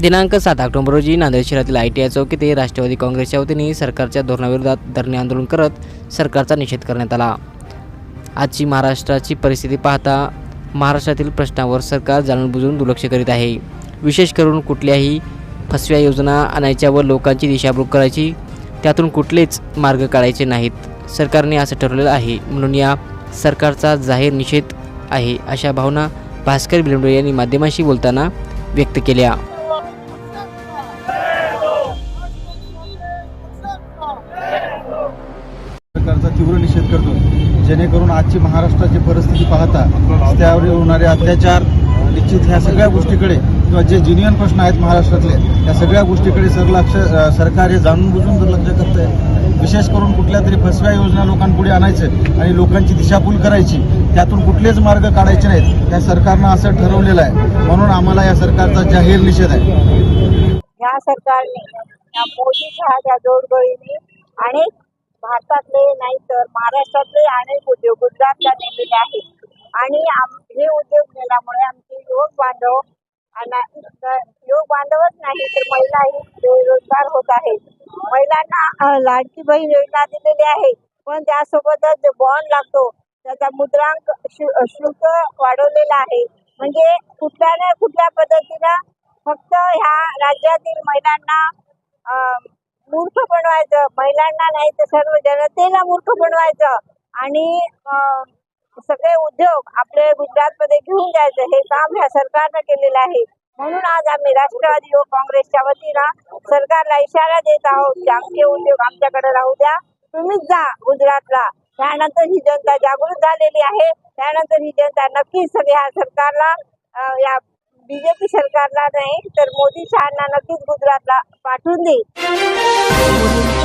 दिनांक सात ऑक्टोबर रोजी नांदेड शहरातील आय टी आय चौक येथे राष्ट्रवादी काँग्रेसच्या वतीने सरकारच्या धोरणाविरोधात धरणे आंदोलन करत सरकारचा निषेध करण्यात आला. आजची महाराष्ट्राची परिस्थिती पाहता महाराष्ट्रातील प्रश्नावर सरकार जाणून बुजून दुर्लक्ष करीत आहे. विशेष करून कुठल्याही फसव्या योजना आणायच्या व लोकांची दिशाभूल करायची त्यातून कुठलेच मार्ग काढायचे नाहीत. सरकारने असं ठरवलेलं आहे. म्हणून या सरकारचा जाहीर निषेध आहे अशा भावना भास्कर बिलंडो यांनी माध्यमांशी बोलताना व्यक्त केल्या. जेणेकरून आजची महाराष्ट्राची परिस्थिती पाहता त्यावर होणारे अत्याचार निश्चित ह्या सगळ्या गोष्टीकडे किंवा जे जिनियन प्रश्न आहेत महाराष्ट्रातले या सगळ्या गोष्टीकडे सर लक्ष सरकार हे जाणून बुजून दुर्लक्ष करत आहे विशेष करून कुठल्या तरी फसव्या योजना लोकांपुढे आणायचे आणि लोकांची दिशाभूल करायची त्यातून कुठलेच मार्ग काढायचे नाहीत. त्या सरकारनं असं ठरवलेलं आहे. म्हणून आम्हाला या सरकारचा जाहीर निषेध आहे. या सरकारने मोदी शहाच्या जोडगोळीने अनेक भारतातले नाही तर महाराष्ट्रातले अनेक उद्योग गुजरातला नेलेले आहेत. आणि आम- हे उद्योग नेल्यामुळे आमचे युवक बांधव आणि युवक बांधवच नाही तर महिलाही बेरोजगार होत आहेत. महिलांना लाडकी बहीण योजना दिलेली आहे. पण त्यासोबतच जो बॉन्ड लागतो त्याचा मुद्रांक शु- शुल्क वाढवलेला आहे. म्हणजे कुठल्या ना कुठल्या पद्धतीनं फक्त ह्या राज्यातील महिलांना मूर्ख बनवायचं. महिलांना नाही तर सर्व जनतेला मूर्ख बनवायचं. आणि सगळे उद्योग आपले गुजरातमध्ये घेऊन जायचं. हे काम ह्या सरकारनं केलेलं आहे. म्हणून आज आम्ही राष्ट्रवादी युवक काँग्रेसच्या वतीनं सरकारला इशारा देत आहोत की आमचे उद्योग आमच्याकडे राहू द्या. तुम्हीच जा गुजरातला. त्यानंतर ही जनता जागृत झालेली आहे. त्यानंतर ही जनता नक्कीच सगळ्या सरकारला या बीजेपी सरकारला नाही तर मोदी शहांना नक्कीच गुजरातला पाठवून देईल.